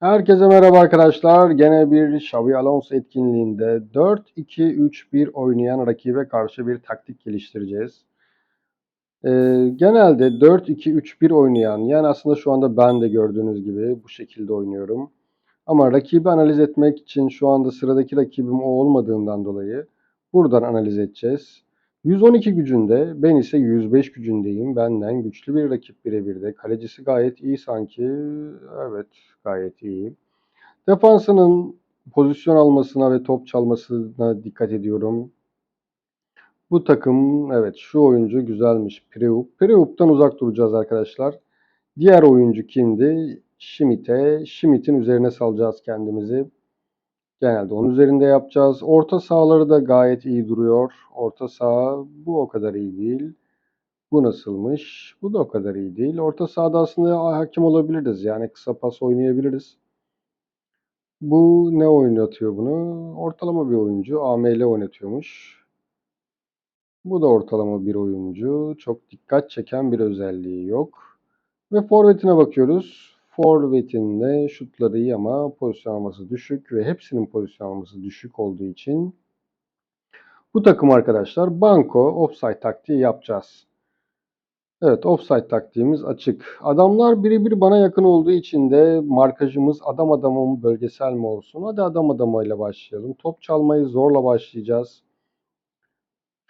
Herkese merhaba arkadaşlar. Gene bir Xabi Alonso etkinliğinde 4-2-3-1 oynayan rakibe karşı bir taktik geliştireceğiz. Ee, genelde 4-2-3-1 oynayan, yani aslında şu anda ben de gördüğünüz gibi bu şekilde oynuyorum. Ama rakibi analiz etmek için şu anda sıradaki rakibim o olmadığından dolayı buradan analiz edeceğiz. 112 gücünde, ben ise 105 gücündeyim. Benden güçlü bir rakip birebir Kalecisi gayet iyi sanki. Evet, gayet iyi. Defansının pozisyon almasına ve top çalmasına dikkat ediyorum. Bu takım, evet şu oyuncu güzelmiş. Preup. Preup'tan uzak duracağız arkadaşlar. Diğer oyuncu kimdi? Schmidt'e. Schmidt'in üzerine salacağız kendimizi. Genelde onun üzerinde yapacağız. Orta sahaları da gayet iyi duruyor. Orta saha bu o kadar iyi değil. Bu nasılmış? Bu da o kadar iyi değil. Orta sahada aslında hakim olabiliriz. Yani kısa pas oynayabiliriz. Bu ne oynatıyor bunu? Ortalama bir oyuncu. AML oynatıyormuş. Bu da ortalama bir oyuncu. Çok dikkat çeken bir özelliği yok. Ve forvetine bakıyoruz. Forvet'in de şutları iyi ama pozisyon alması düşük ve hepsinin pozisyon alması düşük olduğu için bu takım arkadaşlar banko offside taktiği yapacağız. Evet offside taktiğimiz açık. Adamlar birebir bana yakın olduğu için de markajımız adam adama mı bölgesel mi olsun? Hadi adam adamayla başlayalım. Top çalmayı zorla başlayacağız.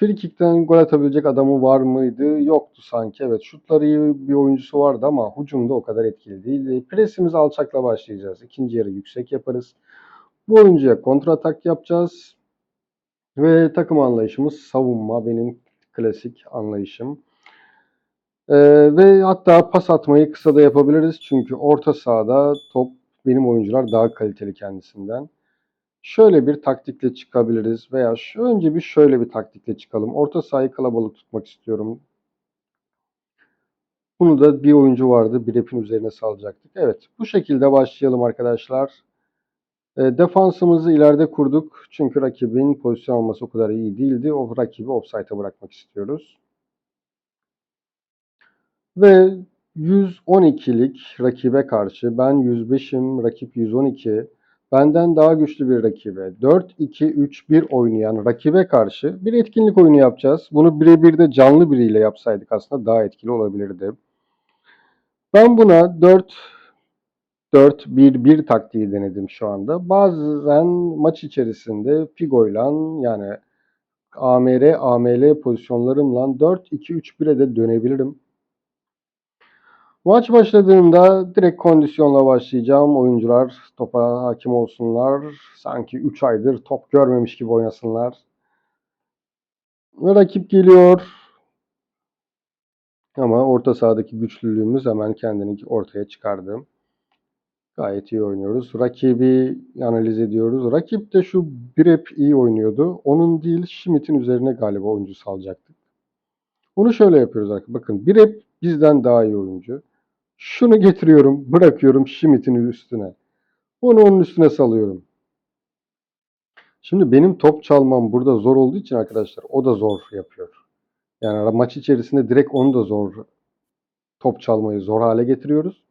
Frikikten gol atabilecek adamı var mıydı? Yoktu sanki. Evet şutları iyi bir oyuncusu vardı ama hücumda o kadar etkili değildi. Presimiz alçakla başlayacağız. İkinci yarı yüksek yaparız. Bu oyuncuya kontratak yapacağız. Ve takım anlayışımız savunma. Benim klasik anlayışım. Ee, ve hatta pas atmayı kısa da yapabiliriz. Çünkü orta sahada top benim oyuncular daha kaliteli kendisinden. Şöyle bir taktikle çıkabiliriz veya şu önce bir şöyle bir taktikle çıkalım. Orta sahayı kalabalık tutmak istiyorum. Bunu da bir oyuncu vardı. Bir hepin üzerine salacaktık. Evet bu şekilde başlayalım arkadaşlar. E, defansımızı ileride kurduk. Çünkü rakibin pozisyon alması o kadar iyi değildi. O rakibi offside'a bırakmak istiyoruz. Ve 112'lik rakibe karşı ben 105'im, rakip 112. Benden daha güçlü bir rakibe 4-2-3-1 oynayan rakibe karşı bir etkinlik oyunu yapacağız. Bunu birebir de canlı biriyle yapsaydık aslında daha etkili olabilirdi. Ben buna 4-4-1-1 taktiği denedim şu anda. Bazen maç içerisinde Figo'yla yani AMR, AML pozisyonlarımla 4-2-3-1'e de dönebilirim. Maç başladığında direkt kondisyonla başlayacağım. Oyuncular topa hakim olsunlar. Sanki 3 aydır top görmemiş gibi oynasınlar. Ve rakip geliyor. Ama orta sahadaki güçlülüğümüz hemen kendini ortaya çıkardı. Gayet iyi oynuyoruz. Rakibi analiz ediyoruz. Rakip de şu Birep iyi oynuyordu. Onun değil Schmidt'in üzerine galiba oyuncu salacaktık. Onu şöyle yapıyoruz arkadaşlar. Bakın Birep bizden daha iyi oyuncu. Şunu getiriyorum, bırakıyorum Schmidt'in üstüne. Onu onun üstüne salıyorum. Şimdi benim top çalmam burada zor olduğu için arkadaşlar o da zor yapıyor. Yani maç içerisinde direkt onu da zor top çalmayı zor hale getiriyoruz.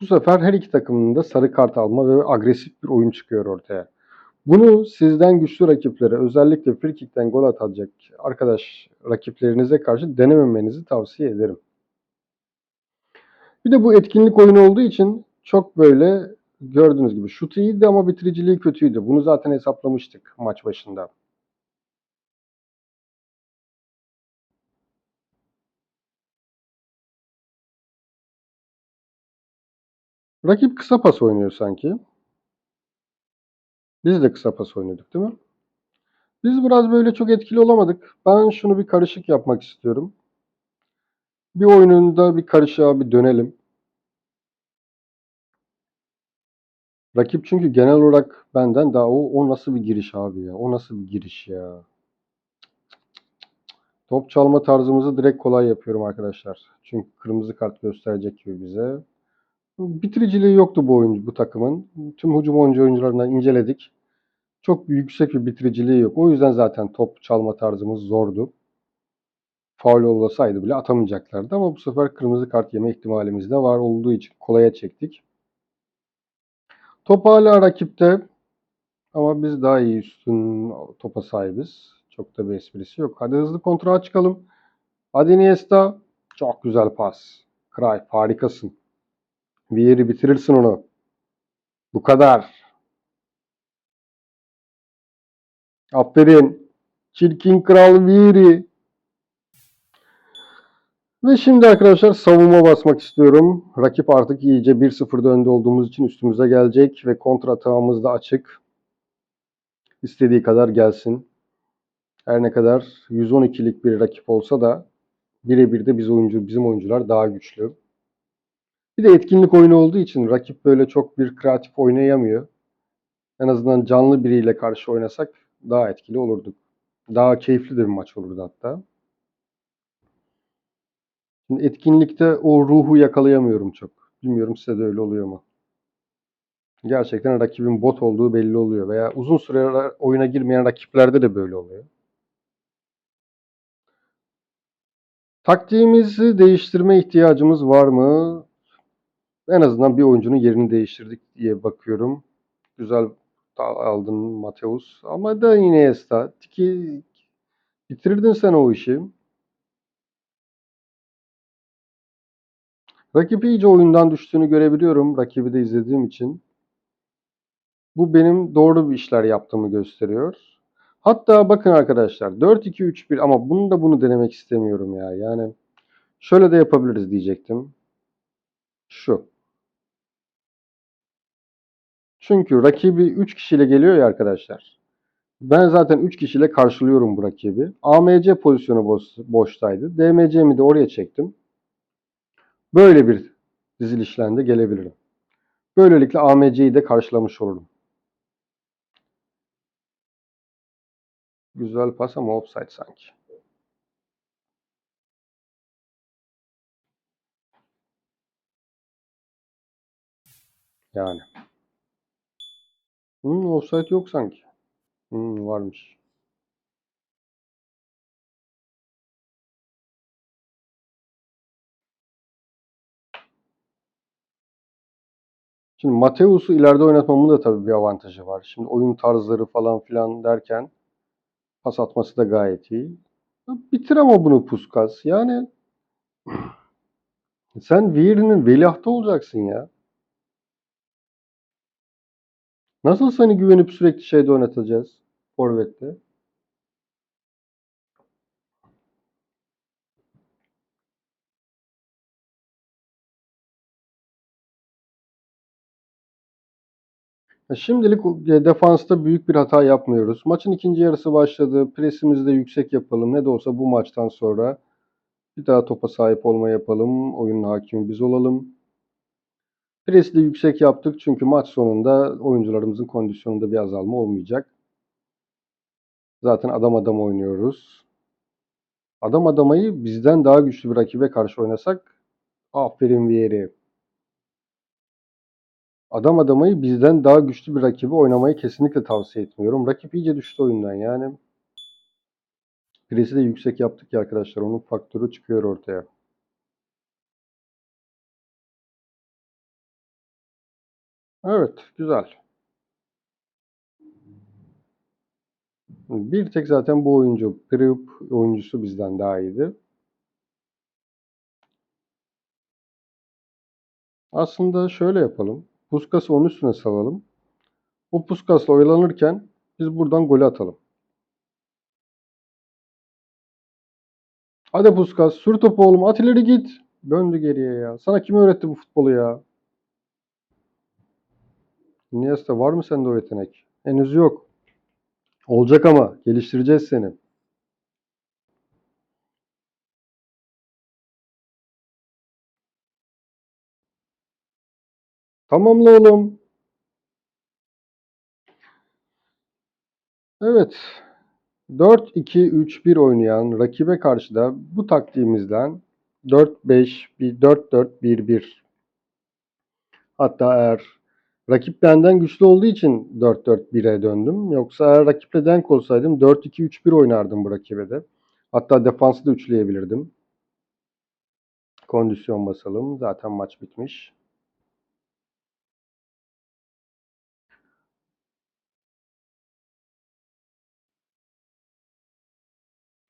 Bu sefer her iki takımın da sarı kart alma ve agresif bir oyun çıkıyor ortaya. Bunu sizden güçlü rakiplere özellikle frikikten gol atacak arkadaş rakiplerinize karşı denememenizi tavsiye ederim. Bir de bu etkinlik oyunu olduğu için çok böyle gördüğünüz gibi şut iyiydi ama bitiriciliği kötüydü. Bunu zaten hesaplamıştık maç başında. Rakip kısa pas oynuyor sanki. Biz de kısa pas oynadık değil mi? Biz biraz böyle çok etkili olamadık. Ben şunu bir karışık yapmak istiyorum. Bir oyununda bir karışığa bir dönelim. Rakip çünkü genel olarak benden daha o, o nasıl bir giriş abi ya? O nasıl bir giriş ya? Top çalma tarzımızı direkt kolay yapıyorum arkadaşlar. Çünkü kırmızı kart gösterecek gibi bize. Bitiriciliği yoktu bu oyuncu bu takımın. Tüm hücum oyuncu oyuncularından inceledik. Çok yüksek bir bitiriciliği yok. O yüzden zaten top çalma tarzımız zordu. Faul olasaydı bile atamayacaklardı ama bu sefer kırmızı kart yeme ihtimalimiz de var olduğu için kolaya çektik. Top hala rakipte ama biz daha iyi üstün topa sahibiz. Çok da bir esprisi yok. Hadi hızlı kontrağa çıkalım. Hadi Iniesta. Çok güzel pas. Cruyff harikasın. Bir yeri bitirirsin onu. Bu kadar. Aferin. Çirkin kral Vieri. Ve şimdi arkadaşlar savunma basmak istiyorum. Rakip artık iyice 1-0'da önde olduğumuz için üstümüze gelecek ve kontra atağımız da açık. İstediği kadar gelsin. Her ne kadar 112'lik bir rakip olsa da birebir de biz oyuncu, bizim oyuncular daha güçlü. Bir de etkinlik oyunu olduğu için rakip böyle çok bir kreatif oynayamıyor. En azından canlı biriyle karşı oynasak daha etkili olurduk. Daha keyifli bir maç olurdu hatta. Şimdi etkinlikte o ruhu yakalayamıyorum çok. Bilmiyorum size de öyle oluyor mu? Gerçekten rakibin bot olduğu belli oluyor. Veya uzun süre oyuna girmeyen rakiplerde de böyle oluyor. Taktiğimizi değiştirme ihtiyacımız var mı? En azından bir oyuncunun yerini değiştirdik diye bakıyorum. Güzel aldın Mateus. Ama da yine Esta. Tiki bitirirdin sen o işi. Rakip iyice oyundan düştüğünü görebiliyorum. Rakibi de izlediğim için. Bu benim doğru bir işler yaptığımı gösteriyor. Hatta bakın arkadaşlar 4-2-3-1 ama bunu da bunu denemek istemiyorum ya. Yani şöyle de yapabiliriz diyecektim. Şu. Çünkü rakibi 3 kişiyle geliyor ya arkadaşlar. Ben zaten 3 kişiyle karşılıyorum bu rakibi. AMC pozisyonu boş, boştaydı. DMC'mi de oraya çektim. Böyle bir dizilişle de gelebilirim. Böylelikle AMC'yi de karşılamış olurum. Güzel pas ama offside sanki. Yani. Hmm, offside yok sanki. Hmm, varmış. Şimdi Mateus'u ileride oynatmamın da tabii bir avantajı var. Şimdi oyun tarzları falan filan derken pas atması da gayet iyi. Bitir ama bunu Puskas. Yani sen Vieri'nin veliahtı olacaksın ya. Nasıl seni güvenip sürekli şeyde oynatacağız? Forvet'te. Şimdilik defansta büyük bir hata yapmıyoruz. Maçın ikinci yarısı başladı. Presimizi de yüksek yapalım. Ne de olsa bu maçtan sonra bir daha topa sahip olma yapalım. Oyunun hakimi biz olalım. Presi de yüksek yaptık çünkü maç sonunda oyuncularımızın kondisyonunda bir azalma olmayacak. Zaten adam adam oynuyoruz. Adam adamayı bizden daha güçlü bir rakibe karşı oynasak aferin bir yeri. Adam adamayı bizden daha güçlü bir rakibi oynamayı kesinlikle tavsiye etmiyorum. Rakip iyice düştü oyundan yani. Presi de yüksek yaptık ya arkadaşlar. Onun faktörü çıkıyor ortaya. Evet, güzel. Bir tek zaten bu oyuncu, Priup oyuncusu bizden daha iyiydi. Aslında şöyle yapalım. Puskas'ı onun üstüne salalım. O Puskas'la oyalanırken biz buradan golü atalım. Hadi Puskas sür topu oğlum at ileri git. Döndü geriye ya. Sana kim öğretti bu futbolu ya? Iniesta var mı sende o yetenek? Henüz yok. Olacak ama geliştireceğiz seni. Tamamla oğlum. Evet. 4-2-3-1 oynayan rakibe karşı da bu taktiğimizden 4-5, 4-4-1-1 hatta eğer rakip benden güçlü olduğu için 4-4-1'e döndüm. Yoksa eğer rakiple denk olsaydım 4-2-3-1 oynardım bu rakibe de. Hatta defansı da üçleyebilirdim. Kondisyon basalım. Zaten maç bitmiş.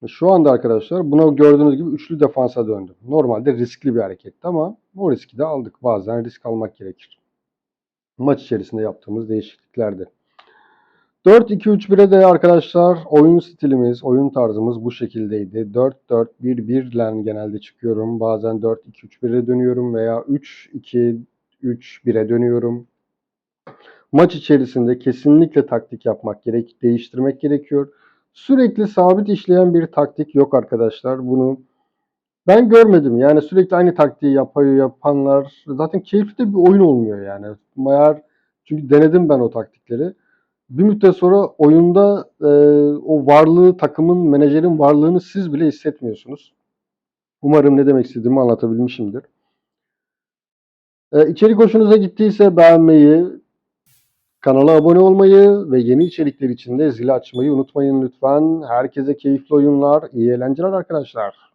Şu anda arkadaşlar buna gördüğünüz gibi üçlü defansa döndüm. Normalde riskli bir hareketti ama o riski de aldık. Bazen risk almak gerekir. Maç içerisinde yaptığımız değişikliklerde. 4-2-3-1'e de arkadaşlar oyun stilimiz, oyun tarzımız bu şekildeydi. 4-4-1-1 ile genelde çıkıyorum. Bazen 4-2-3-1'e dönüyorum veya 3-2-3-1'e dönüyorum. Maç içerisinde kesinlikle taktik yapmak gerek, değiştirmek gerekiyor. Sürekli sabit işleyen bir taktik yok arkadaşlar. Bunu ben görmedim. Yani sürekli aynı taktiği yapıyor yapanlar zaten keyifli de bir oyun olmuyor yani. Eğer çünkü denedim ben o taktikleri. Bir müddet sonra oyunda e, o varlığı, takımın, menajerin varlığını siz bile hissetmiyorsunuz. Umarım ne demek istediğimi anlatabilmişimdir. E, içerik hoşunuza gittiyse beğenmeyi, kanala abone olmayı ve yeni içerikler için de zili açmayı unutmayın lütfen. Herkese keyifli oyunlar, iyi eğlenceler arkadaşlar.